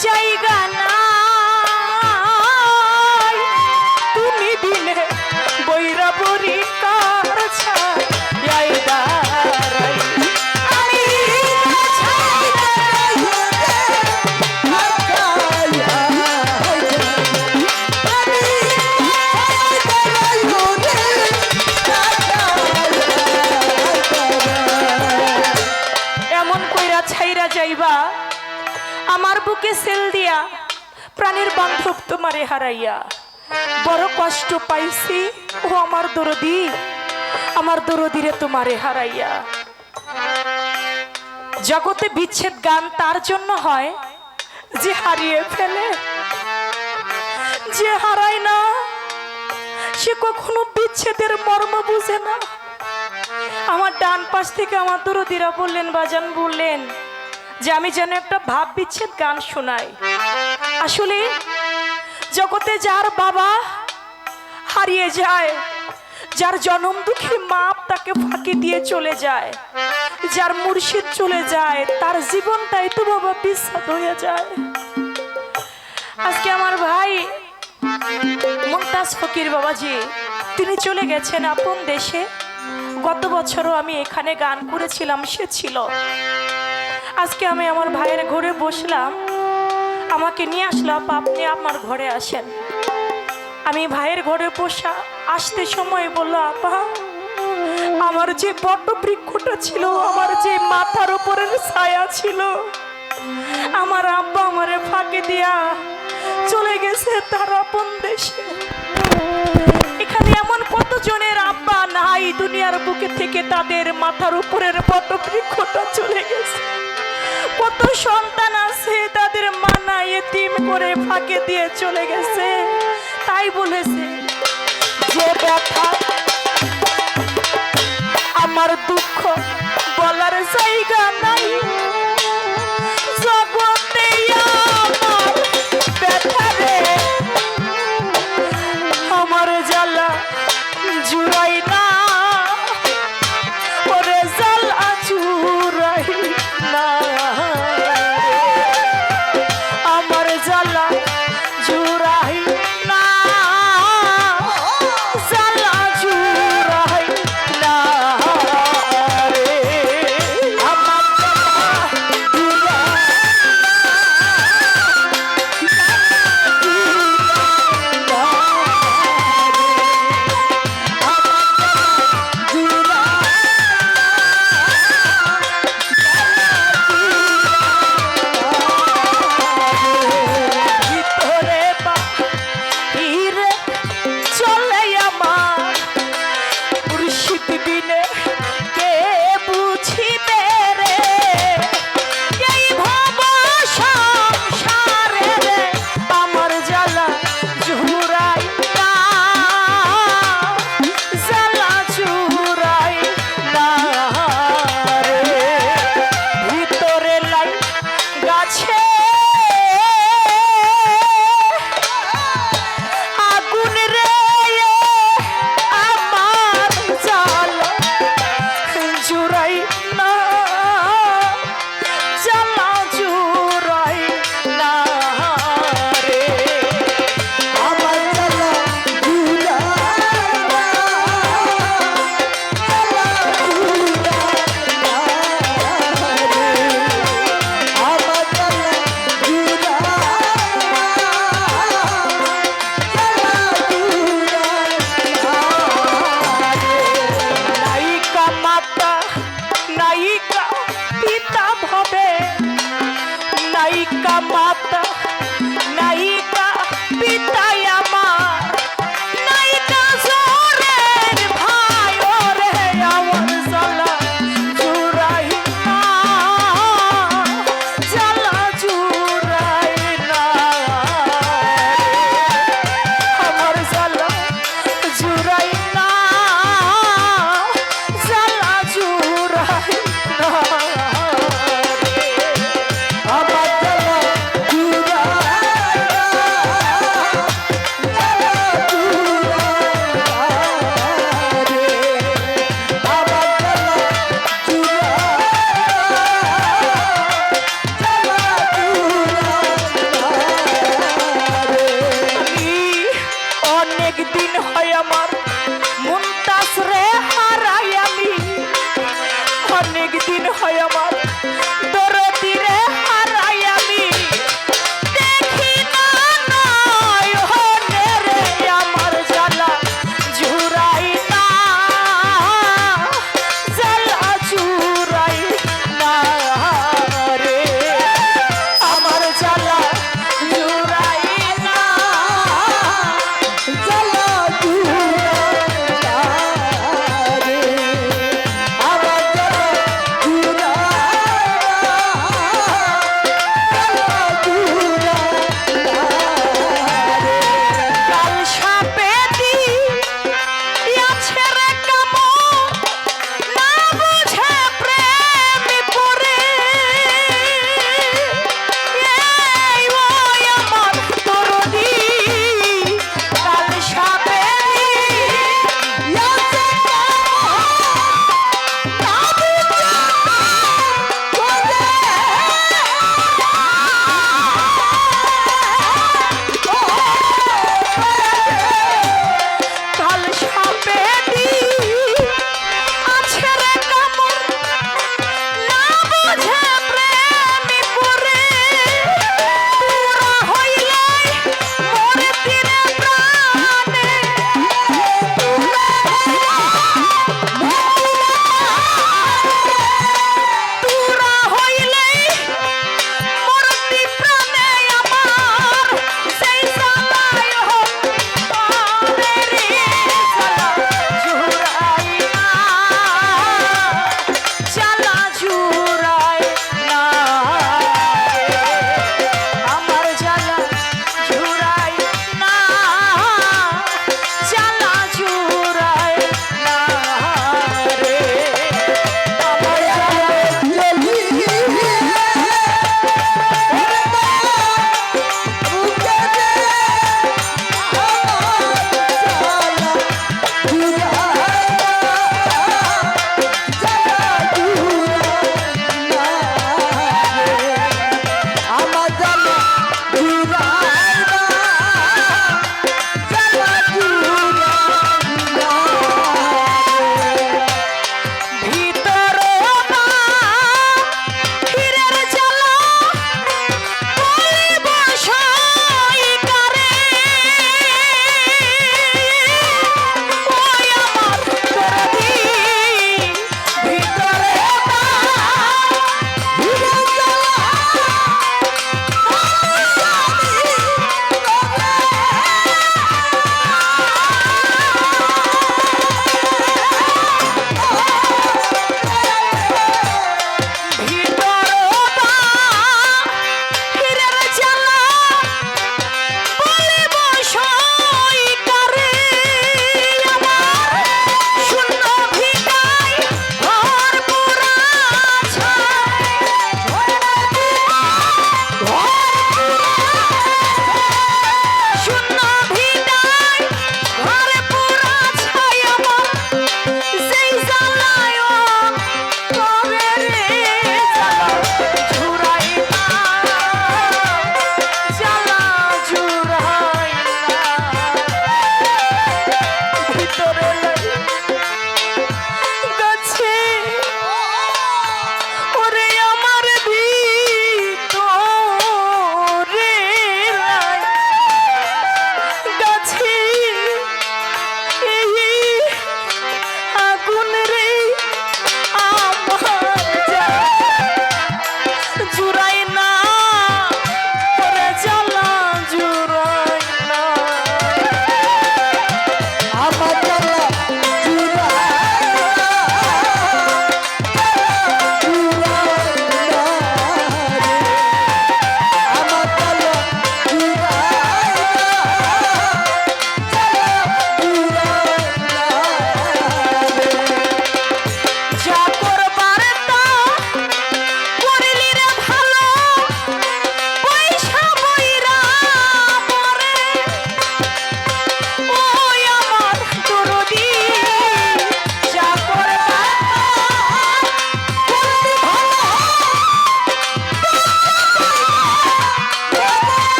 জায়গা নাই বুকে সেল দিয়া, প্রাণের বান্ধব তোমারে হারাইয়া। বড় কষ্ট পাইছি, ও আমার দরদি, আমার দরদিরে তোমারে হারাইয়া। জগতে বিচ্ছেদ গান তার জন্য হয়, যে হারিয়ে ফেলে, যে হারায় না, সে কখনো বিচ্ছেদের মর্ম বুঝে না। আমার ডান পাশ থেকে আমার দরদিরা বললেন, বাজান বললেন যে আমি যেন একটা ভাব বিচ্ছেদ গান শোনাই। আসলে জগতে যার বাবা হারিয়ে যায়, যার জনম দুঃখী মাপ তাকে ফাঁকি দিয়ে চলে যায়, যার মুর্শিদ চলে যায়, তার জীবনটাই তো বাবা বিস্বাদ হয়ে যায়। আজকে আমার ভাই মুমতাজ ফকির বাবাজি, তিনি চলে গেছেন আপন দেশে। গত বছরও আমি এখানে গান করেছিলাম, সে ছিল। আজকে আমি আমার ভাইয়ের ঘরে বসলাম। আমাকে নিয়ে আসলাম আপনি আমার ঘরে আসেন। আমি ভাইয়ের ঘরে বসা আসতে সময় বলল, আপা, আমার যে বট বৃক্ষটা ছিল, আমার যে মাথার উপরের ছায়া ছিল, আমার আব্বা আমারে ফাঁকে দিয়া চলে গেছে তার আপন দেশে। এখানে এমন কতজনের আব্বা নাই, দুনিয়ার বুকে থেকে তাদের মাথার উপরের বট বৃক্ষটা চলে গেছে। কত সন্তান আছে তাদের মানা এতিম করে ফাঁকে দিয়ে চলে গেছে। তাই বলেছে, যে ব্যথা আমার দুঃখ বলার জায়গা নাই। Papa.